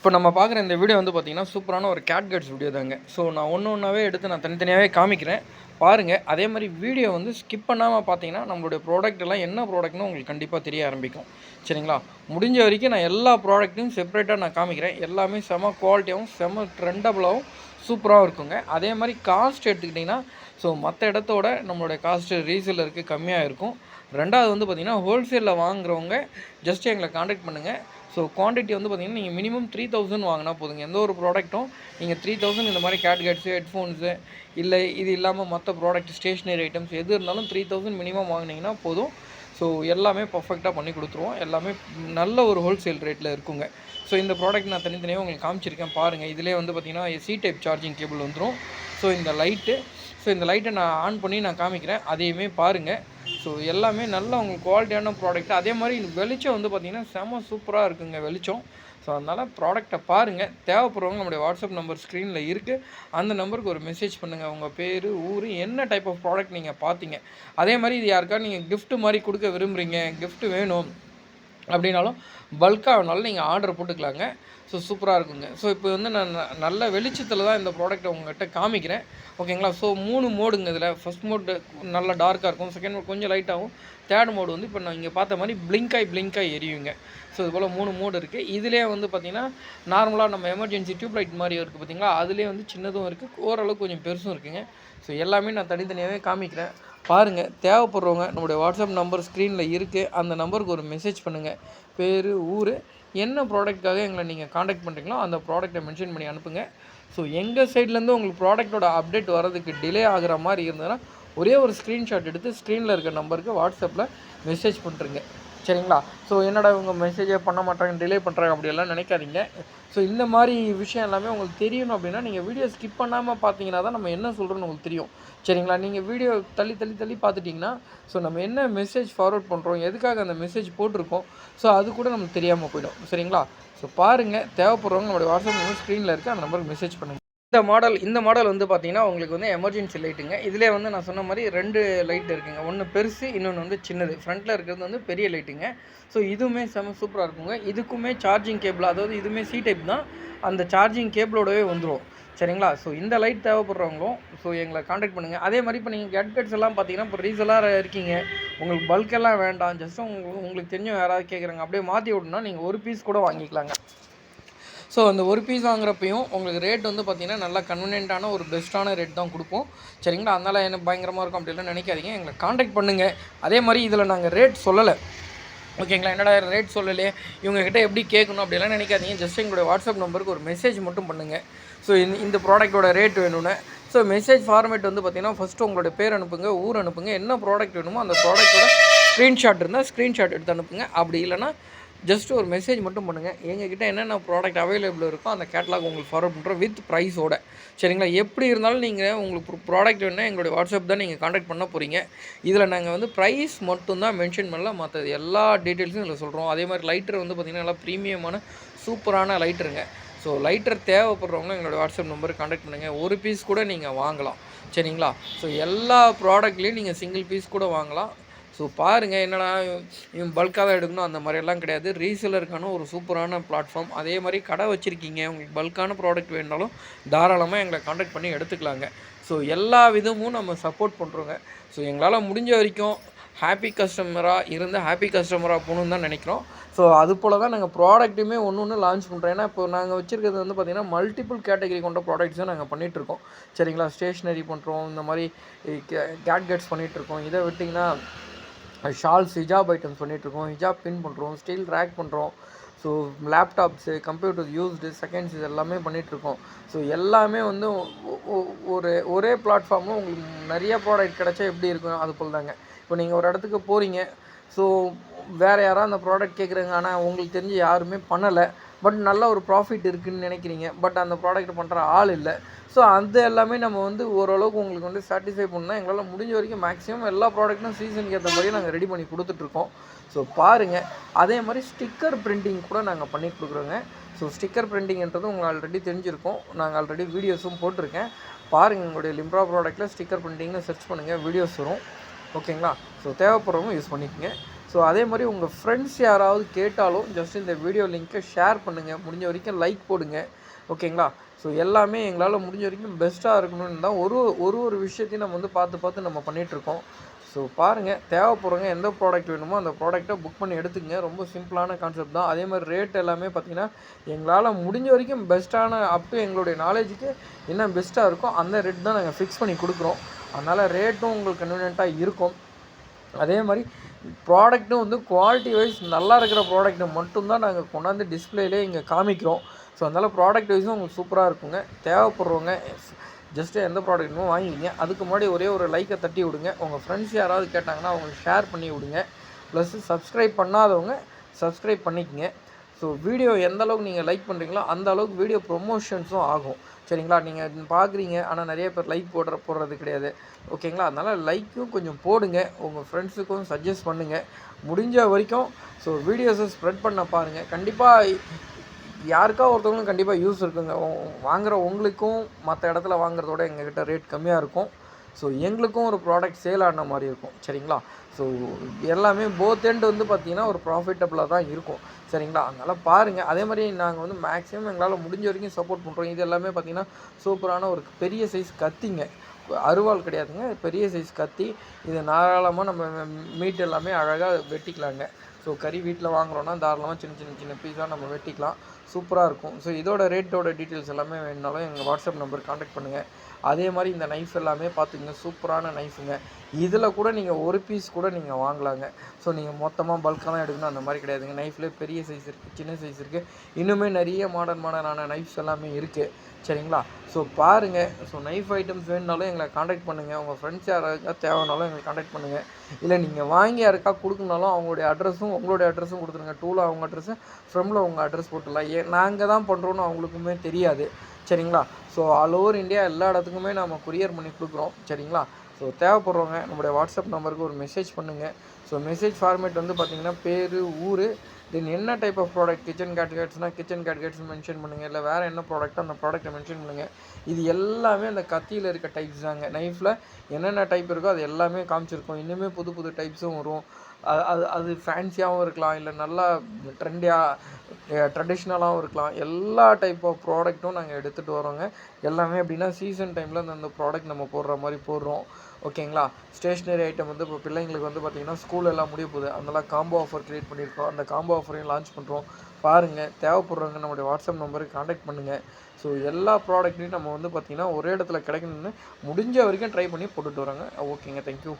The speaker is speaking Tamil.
இப்போ நம்ம பார்க்குற இந்த வீடியோ வந்து பார்த்தீங்கன்னா சூப்பரான ஒரு கேட் கட்ஸ் வீடியோ தாங்க. ஸோ நான் ஒன்று ஒன்றாவே எடுத்து நான் தனித்தனியாகவே காமிக்கிறேன். பாருங்கள் அதே மாதிரி வீடியோ வந்து ஸ்கிப் பண்ணாமல் பார்த்தீங்கன்னா நம்மளுடைய ப்ராடக்ட் எல்லாம் என்ன ப்ராடக்ட்னு உங்களுக்கு கண்டிப்பாக தெரிய ஆரம்பிக்கும். சரிங்களா? முடிஞ்ச வரைக்கும் நான் எல்லா ப்ராடக்ட்டையும் செப்பரேட்டாக நான் காமிக்கிறேன். எல்லாமே செம குவாலிட்டியாகவும் செம ட்ரெண்டபுளாகவும் சூப்பராகவும் இருக்குங்க. அதே மாதிரி காஸ்ட் எடுத்துக்கிட்டிங்கன்னா ஸோ மற்ற இடத்தோட நம்மளுடைய காஸ்ட்டு ரீசேலருக்கு கம்மியாக இருக்கும். ரெண்டாவது வந்து பார்த்திங்கன்னா ஹோல்சேலில் வாங்குறவங்க ஜஸ்ட் எங்களை காண்டாக்ட் பண்ணுங்கள் ஸோ குவான்டிட்டி வந்து பார்த்திங்கன்னா நீங்கள் மினிமம் த்ரீ தௌசண்ட் வாங்கினா போதுங்க. எந்த ஒரு ப்ராடக்ட்டும் நீங்கள் த்ரீ தௌசண்ட் இந்த மாதிரி கேட்கட்ஸு ஹெட்ஃபோன்ஸு இல்லை இது இல்லாமல் மற்ற ப்ராடக்ட் ஸ்டேஷ்னரி ஐட்டம்ஸ் எது இருந்தாலும் த்ரீ தௌசண்ட் மினிமம் வாங்கினீங்கன்னா போதும். ஸோ எல்லாமே பர்ஃபெக்டாக பண்ணி கொடுத்துருவோம். எல்லாமே நல்ல ஒரு ஹோல்சேல் ரேட்டில் இருக்குங்க. ஸோ இந்த ப்ராடக்ட் நான் தனித்தனியாக உங்களுக்கு காமிச்சிருக்கேன். பாருங்கள் இதிலே வந்து பார்த்திங்கன்னா சி டைப் சார்ஜிங் கேபிள் வந்துடும் ஸோ இந்த லைட்டு ஸோ இந்த லைட்டை நான் ஆன் பண்ணி நான் காமிக்கிறேன். அதையுமே பாருங்கள் ஸோ எல்லாமே நல்ல உங்களுக்கு குவாலிட்டியான ப்ராடக்ட் அதே மாதிரி வெளிச்சம் வந்து பார்த்திங்கன்னா செம சூப்பராக இருக்குங்க வெளிச்சம். ஸோ அதனால் ப்ராடக்ட்டை பாருங்கள் தேவைப்படுறவங்க நம்முடைய வாட்ஸ்அப் நம்பர் ஸ்க்ரீனில் இருக்குது அந்த நம்பருக்கு ஒரு மெசேஜ் பண்ணுங்கள் உங்கள் பேர் ஊர் என்ன டைப் ஆஃப் ப்ராடக்ட் நீங்கள் பார்த்தீங்க அதே மாதிரி இது யாருக்காவது நீங்கள் கிஃப்ட்டு மாதிரி கொடுக்க விரும்புகிறீங்க கிஃப்ட்டு வேணும். அப்படின்னாலும் பல்காக வேணாலும் நீங்கள் ஆர்டர் போட்டுக்கலாங்க. ஸோ சூப்பராக இருக்குங்க. ஸோ இப்போ வந்து நான் ந- நல்ல வெளிச்சத்தில் தான் இந்த ப்ராடக்ட்டை உங்கள்கிட்ட காமிக்கிறேன். ஓகேங்களா ஸோ மூணு மோடுங்க இதில். ஃபஸ்ட் மோடு நல்லா டார்க்காக இருக்கும். செகண்ட் மோட் கொஞ்சம் லைட்டாகவும் தேர்ட் மோடு வந்து இப்போ நான் இங்கே பார்த்த மாதிரி பிளிங்காய் பிளிங்காய் எரியுங்க. ஸோ இது போல் மூணு மோடு இருக்குது இதிலே வந்து பார்த்திங்கன்னா நார்மலாக நம்ம எமர்ஜென்சி டியூப் லைட் மாதிரி இருக்குது பார்த்தீங்களா அதுலேயே வந்து சின்னதும் இருக்குது ஓரளவுக்கு கொஞ்சம் பெருசும் இருக்குங்க. ஸோ எல்லாமே நான் தனித்தனியாகவே காமிக்கிறேன். பாருங்கள் தேவைப்படுறவங்க நம்முடைய வாட்ஸ்அப் நம்பர் ஸ்க்ரீனில் இருக்குது அந்த நம்பருக்கு ஒரு மெசேஜ் பண்ணுங்கள் பேர் ஊர் என்ன ப்ராடக்ட்காக எங்களை நீங்கள் காண்டாக்ட் பண்ணுறீங்களோ அந்த ப்ராடக்ட்டை மென்ஷன் பண்ணி அனுப்புங்க. ஸோ எங்கள் சைட்லேருந்து உங்களுக்கு ப்ராடக்ட்டோட அப்டேட் வரதுக்கு டிலே ஆகுற மாதிரி இருந்ததுன்னா ஒரே ஒரு ஸ்க்ரீன்ஷாட் எடுத்து ஸ்க்ரீனில் இருக்க நம்பருக்கு வாட்ஸ்அப்பில் மெசேஜ் பண்ணுறீங்க சரிங்களா? ஸோ என்னடா இவங்க மெசேஜே பண்ண மாட்டாங்க டிலே பண்ணுறாங்க அப்படியெல்லாம் நினைக்காதீங்க. ஸோ இந்த மாதிரி விஷயம் எல்லாமே உங்களுக்கு தெரியணும் அப்படின்னா நீங்கள் வீடியோ ஸ்கிப் பண்ணாமல் பார்த்தீங்கன்னா தான் நம்ம என்ன சொல்கிறோன்னு உங்களுக்கு தெரியும். சரிங்களா? நீங்கள் வீடியோ தள்ளி தள்ளி தள்ளி பார்த்துட்டிங்கன்னா ஸோ நம்ம என்ன மெசேஜ் ஃபார்வர்ட் பண்ணுறோம் எதுக்காக அந்த மெசேஜ் போட்டிருக்கோம் ஸோ அது கூட நமக்கு தெரியாமல் போயிடும். சரிங்களா? ஸோ பாருங்கள் தேவைப்படுறவங்க நம்மளுடைய வாட்ஸ்அப் நம்பர் ஸ்க்ரீனில் இருக்குது அந்த நம்பருக்கு மெசேஜ் பண்ணுங்கள் இந்த மாடல் இந்த மாடல் வந்து பார்த்தீங்கன்னா உங்களுக்கு வந்து எமர்ஜென்சி லைட்டுங்க இதிலே வந்து நான் சொன்ன மாதிரி ரெண்டு லைட் இருக்குங்க. ஒன்று பெருசு இன்னொன்று வந்து சின்னது. ஃப்ரண்ட்டில் இருக்கிறது வந்து பெரிய லைட்டுங்க ஸோ இதுவுமே செம சூப்பராக இருக்குங்க. இதுக்குமே சார்ஜிங் கேபிள் அதாவது இதுவுமே சி டைப் தான். அந்த சார்ஜிங் கேபிளோடவே வந்துடும் சரிங்களா? ஸோ இந்த லைட் தேவைப்படுறவங்களும் ஸோ எங்களை காண்டாக்ட் பண்ணுங்கள் அதே மாதிரி இப்போ நீங்கள் கேட்கட்ஸ் எல்லாம் பார்த்தீங்கன்னா இப்போ ரீசெல்லாக இருக்கீங்க. உங்களுக்கு பல்கெல்லாம் வேண்டாம். ஜஸ்ட் உங்களுக்கு உங்களுக்கு தெரிஞ்சவங்க யாராவது கேட்குறாங்க அப்படியே மாற்றி விடணும்னா நீங்கள் ஒரு பீஸ் கூட வாங்கிக்கலாங்க. ஸோ அந்த ஒரு பீஸ் வாங்குறப்பையும் உங்களுக்கு ரேட் வந்து பார்த்தீங்கன்னா நல்லா கன்வீனியண்ட்டான ஒரு பெஸ்ட்டான ரேட் தான் கொடுப்போம் சரிங்களா? அதனால் என்ன பயங்கரமாக இருக்கும் அப்படிலாம் நினைக்காதீங்க. எங்களை காண்டாக்ட் பண்ணுங்கள் அதே மாதிரி இதில் நாங்கள் ரேட் சொல்லலை. ஓகேங்களா என்னடா ரேட் சொல்லலையே இவங்ககிட்ட எப்படி கேட்கணும் அப்படிலாம் நினைக்காதீங்க. ஜஸ்ட் எங்களுடைய வாட்ஸ்அப் நம்பருக்கு ஒரு மெசேஜ் மட்டும் பண்ணுங்கள் ஸோ இந்த இந்த ப்ராடக்ட்டோட ரேட் வேணும்னு. ஸோ மெசேஜ் ஃபார்மேட் வந்து பார்த்தீங்கன்னா ஃபஸ்ட்டு உங்களோட பேர் அனுப்புங்க ஊர் அனுப்புங்க. என்ன ப்ராடக்ட் வேணுமோ அந்த ப்ராடக்ட்டோட ஸ்க்ரீன்ஷாட் இருந்தால் ஸ்க்ரீன்ஷாட் எடுத்து அனுப்புங்க. அப்படி இல்லைன்னா ஜஸ்ட் ஒரு மெசேஜ் மட்டும் பண்ணுங்கள் எங்ககிட்ட என்னென்ன ப்ராடக்ட் அவைலபிள் இருக்கோ அந்த கேட்லாக் உங்களுக்கு ஃபார்வர்ட் பண்ணுறோம் வித் ப்ரைஸோட சரிங்களா? எப்படி இருந்தாலும் நீங்கள் உங்களுக்கு ப்ராடக்ட் வேணால் எங்களுடைய வாட்ஸ்அப் தான் நீங்கள் காண்டாக்ட் பண்ண போகிறீங்க இதில் நாங்கள் வந்து ப்ரைஸ் மட்டும்தான் மென்ஷன் பண்ணல மற்றது எல்லா டீட்டெயில்ஸும் இதில் சொல்கிறோம் அதே மாதிரி லைட்டர் வந்து பார்த்திங்கன்னா நல்லா ப்ரீமியமான சூப்பரான லைட்டருங்க ஸோ லைட்டர் தேவைப்படுறவங்க எங்களோட வாட்ஸ்அப் நம்பருக்கு காண்டாக்ட் பண்ணுங்கள் ஒரு பீஸ் கூட நீங்கள் வாங்கலாம். சரிங்களா? ஸோ எல்லா ப்ராடக்ட்லேயும் நீங்கள் சிங்கிள் பீஸ் கூட வாங்கலாம். ஸோ பாருங்கள் என்னடா இவன் பல்காக தான் எடுக்கணும் அந்த மாதிரியெல்லாம் கிடையாது. ரீசேலருக்கான ஒரு சூப்பரான பிளாட்ஃபார்ம் அதே மாதிரி கடை வச்சுருக்கீங்க உங்களுக்கு பல்கான ப்ராடக்ட் வேணுனாலும் தாராளமாக எங்களை காண்டாக்ட் பண்ணி எடுத்துக்கலாங்க. ஸோ எல்லா விதமும் நம்ம சப்போர்ட் பண்ணுறோங்க ஸோ எங்களால் முடிஞ்ச வரைக்கும் ஹாப்பி கஸ்டமராக இருந்து ஹாப்பி கஸ்டமராக போகணுன்னு தான் நினைக்கிறோம். ஸோ அது போல் தான் நாங்கள் ப்ராடக்ட்டுமே ஒன்று ஒன்று லான்ச் பண்ணுறோம் ஏன்னா இப்போ நாங்கள் வச்சுருக்கிறது வந்து பார்த்திங்கன்னா மல்டிபிள் கேட்டகரி கொண்ட ப்ராடக்ட்ஸும் நாங்கள் பண்ணிகிட்ருக்கோம் சரிங்களா? ஸ்டேஷ்னரி பண்ணுறோம் இந்த மாதிரி கேட்கெட்ஸ் பண்ணிகிட்ருக்கோம் இதை விட்டிங்கன்னா ஷால்ஸ் ஹிஜாப் ஐட்டம்ஸ் பண்ணிகிட்ருக்கோம் ஹிஜாப் பின் பண்ணுறோம் ஸ்டீல் ரேக் பண்ணுறோம் so laptops computer used seconds இது எல்லாமே பண்ணிகிட்ருக்கோம் ஸோ எல்லாமே வந்து ஒரு ஒரே பிளாட்ஃபார்மில் உங்களுக்கு நிறைய ப்ராடக்ட் கிடச்சா எப்படி இருக்கும்? அது போல் தாங்க இப்போ நீங்கள் ஒரு இடத்துக்கு போகிறீங்க ஸோ வேறு யாராவது அந்த ப்ராடக்ட் கேட்குறாங்க ஆனால் உங்களுக்கு தெரிஞ்சு யாருமே பண்ணலை. பட் நல்ல ஒரு ப்ராஃபிட் இருக்குதுன்னு நினைக்கிறீங்க. பட் அந்த ப்ராடக்ட் பண்ணுற ஆள் இல்லை. ஸோ அது எல்லாமே நம்ம வந்து ஓரளவுக்கு உங்களுக்கு வந்து சாட்டிஸ்ஃபை பண்ணால் எங்களால் முடிஞ்ச வரைக்கும் மேக்ஸிமம் எல்லா ப்ராடக்ட்டும் சீசனுக்கு ஏற்ற மாதிரி நாங்கள் ரெடி பண்ணி கொடுத்துட்ருக்கோம் ஸோ பாருங்கள் அதே மாதிரி ஸ்டிக்கர் பிரிண்டிங் கூட நாங்கள் பண்ணி கொடுக்குறோங்க. ஸோ ஸ்டிக்கர் பிரிண்டிங்ன்றது உங்களுக்கு ஆல்ரெடி தெரிஞ்சிருக்கும். நாங்கள் ஆல்ரெடி வீடியோஸும் போட்டிருக்கேன். பாருங்கள் உங்களுடைய லிம்ப்ரா ப்ராடக்ட்டில் ஸ்டிக்கர் பிரிண்டிங்னு சர்ச் பண்ணுங்கள் வீடியோஸ் வரும். ஓகேங்களா ஸோ தேவைப்படுறவங்க யூஸ் பண்ணிக்கோங்க. ஸோ அதே மாதிரி உங்கள் ஃப்ரெண்ட்ஸ் யாராவது கேட்டாலும் ஜஸ்ட் இந்த வீடியோ லிங்க்கை ஷேர் பண்ணுங்கள் முடிஞ்ச வரைக்கும் லைக் போடுங்க. ஓகேங்களா ஸோ எல்லாமே எங்களால் முடிஞ்ச வரைக்கும் பெஸ்ட்டாக இருக்கணும்னு தான் ஒரு ஒரு ஒரு விஷயத்தையும் நம்ம வந்து பார்த்து பார்த்து நம்ம பண்ணிகிட்ருக்கோம் ஸோ பாருங்கள் தேவைப்படுறவங்க எந்த ப்ராடக்ட் வேணுமோ அந்த ப்ராடக்ட்டை புக் பண்ணி எடுத்துங்க ரொம்ப சிம்பிளான கான்செப்ட் தான். அதே மாதிரி ரேட் எல்லாமே பார்த்திங்கன்னா எங்களால் முடிஞ்ச வரைக்கும் பெஸ்ட்டான அப்பு எங்களுடைய நாலேஜுக்கு என்ன பெஸ்ட்டாக இருக்கோ அந்த ரேட் தான் நாங்கள் ஃபிக்ஸ் பண்ணி கொடுக்குறோம். அதனால் ரேட்டும் உங்களுக்கு கன்வீனியண்ட்டாக இருக்கும். அதே மாதிரி ப்ராடக்ட்டும் வந்து குவாலிட்டி வைஸ் நல்லா இருக்கிற ப்ராடக்ட்டை மட்டும்தான் நாங்கள் கொண்டாந்து டிஸ்பிளேலே இங்கே காமிக்கிறோம். ஸோ அதனால் ப்ராடக்ட் வைஸும் உங்களுக்கு சூப்பராக இருக்குங்க. தேவைப்படுறவங்க ஜஸ்ட்டு எந்த ப்ராடக்ட்டுமோ வாங்கிக்கிங்க. அதுக்கு முன்னாடி ஒரே ஒரு லைக்கை தட்டி விடுங்க. உங்கள் ஃப்ரெண்ட்ஸ் யாராவது கேட்டாங்கன்னா அவங்களுக்கு ஷேர் பண்ணி விடுங்க. ப்ளஸ் சப்ஸ்கிரைப் பண்ணாதவங்க சப்ஸ்கிரைப் பண்ணிக்கங்க. ஸோ வீடியோ எந்த அளவுக்கு நீங்கள் லைக் பண்ணுறீங்களோ அந்த அளவுக்கு வீடியோ ப்ரொமோஷன்ஸும் ஆகும். சரிங்களா? நீங்கள் பார்க்குறீங்க ஆனால் நிறைய பேர் லைக் போடுற போடுறது கிடையாது. ஓகேங்களா அதனால் லைக்கும் கொஞ்சம் போடுங்க. உங்கள் ஃப்ரெண்ட்ஸுக்கும் சஜஸ்ட் பண்ணுங்கள் முடிஞ்ச வரைக்கும் ஸோ வீடியோஸை ஸ்ப்ரெட் பண்ண பாருங்கள் கண்டிப்பாக யாருக்கா ஒருத்தவங்களும் கண்டிப்பாக யூஸ் இருக்குங்க. வாங்குகிற உங்களுக்கும் மற்ற இடத்துல வாங்குறதோட எங்ககிட்ட ரேட் கம்மியாக இருக்கும். ஸோ எங்களுக்கும் ஒரு ப்ராடக்ட் சேல் ஆன மாதிரி இருக்கும். சரிங்களா? ஸோ எல்லாமே போத் எண்ட் வந்து பார்த்திங்கன்னா ஒரு ப்ராஃபிட்டபுளாக தான் இருக்கும். சரிங்களா? அதனால் பாருங்கள் அதே மாதிரி நாங்கள் வந்து மேக்ஸிமம் எங்களால் முடிஞ்ச வரைக்கும் சப்போர்ட் பண்ணுறோம் இது எல்லாமே பார்த்திங்கன்னா சூப்பரான ஒரு பெரிய சைஸ் கத்திங்க. அருவாள் கிடையாதுங்க. பெரிய சைஸ் கத்தி. இதை தாராளமாக நம்ம மீட் எல்லாமே அழகாக வெட்டிக்கலாங்க. ஸோ கறி வீட்டில் வாங்குறோன்னா தாராளமாக சின்ன சின்ன சின்ன பீஸாக நம்ம வெட்டிக்கலாம். சூப்பராக இருக்கும். ஸோ இதோட ரேட்டோட டீட்டெயில்ஸ் எல்லாமே வேணுனாலும் எங்கள் வாட்ஸ்அப் நம்பர் காண்டாக்ட் பண்ணுங்கள் அதே மாதிரி இந்த நைஃப் எல்லாமே பார்த்துங்க சூப்பரான நைஃபுங்க இதில் கூட நீங்கள் ஒரு பீஸ் கூட நீங்கள் வாங்கலாங்க. ஸோ நீங்கள் மொத்தமாக பல்காக எடுக்கணும். அந்த மாதிரி கிடையாதுங்க. நைஃப்லேயே பெரிய சைஸ் இருக்குது சின்ன சைஸ் இருக்குது இன்னுமே நிறைய மாடர்ன் மாடர்னான நைஃப்ஸ் எல்லாமே இருக்குது சரிங்களா? ஸோ பாருங்கள் ஸோ நைஃப் ஐட்டம்ஸ் வேணுனாலும் எங்களை காண்டாக்ட் பண்ணுங்கள் உங்கள் ஃப்ரெண்ட்ஸ் யாராவது தேவைனாலும் எங்களை காண்டாக்ட் பண்ணுங்கள் இல்லை நீங்கள் வாங்கி யாருக்கா கொடுக்கணுனாலும் அவங்களுடைய அட்ரஸும் உங்களுடைய அட்ரஸும் கொடுத்துருங்க. டூவில் அவங்க அட்ரஸு ஃப்ரம்ல உங்கள் அட்ரஸ் போட்டுடலாம். ஏ நாங்கள் தான் பண்ணுறோன்னு அவங்களுக்குமே தெரியாது. சரிங்களா? ஸோ ஆல் ஓவர் இந்தியா எல்லா இடத்துக்குமே நம்ம கொரியர் பண்ணி கொடுக்குறோம். சரிங்களா? ஸோ தேவைப்படுறவங்க நம்மளுடைய வாட்ஸ்அப் நம்பருக்கு ஒரு மெசேஜ் பண்ணுங்கள் ஸோ மெசேஜ் ஃபார்மேட் வந்து பார்த்திங்கன்னா பேர் ஊர் தென் என்ன டைப் ஆஃப் ப்ராடக்ட் கிச்சன் கேட்கெட்ஸ்னால் கிச்சன் கேட்கெட்ஸ் மென்ஷன் பண்ணுங்கள் இல்லை வேறு என்ன ப்ராடக்ட்டோ அந்த ப்ராடக்ட்டை மென்ஷன் பண்ணுங்கள் இது எல்லாமே அந்த கத்தியில் இருக்க டைப்ஸ் தாங்க. நைஃப்பில் என்னென்ன டைப் இருக்கோ அது எல்லாமே காமிச்சிருக்கோம். இன்னுமே புது புது டைப்ஸும் வரும். அது அது அது ஃபேன்சியாகவும் இருக்கலாம். இல்லை நல்லா ட்ரெண்டியாக ட்ரெடிஷ்னலாகவும் இருக்கலாம். எல்லா டைப் ஆஃப் ப்ராடக்ட்டும் நாங்கள் எடுத்துகிட்டு வரோங்க. எல்லாமே அப்படின்னா சீசன் டைமில் அந்த ப்ராடக்ட் நம்ம போடுற மாதிரி போடுறோம். ஓகேங்களா? ஸ்டேஷ்னரி ஐட்டம் வந்து இப்போ பிள்ளைங்களுக்கு வந்து பார்த்திங்கன்னா ஸ்கூல் எல்லாம் முடிய போகுது. அதனால் காம்போ ஆஃபர் க்ரியேட் பண்ணியிருக்கோம் அந்த காம்போ ஆஃபரையும் லான்ச் பண்ணுறோம் பாருங்கள் தேவைப்படுறவங்க நம்மளுடைய வாட்ஸ்அப் நம்பருக்கு காண்டாக்ட் பண்ணுங்கள் ஸோ எல்லா ப்ராடக்ட்டையும் நம்ம வந்து பார்த்திங்கன்னா ஒரே இடத்துல கிடைக்கணும்னு முடிஞ்ச வரைக்கும் ட்ரை பண்ணி போட்டுட்டு வராங்க ஓகேங்க தேங்க்யூ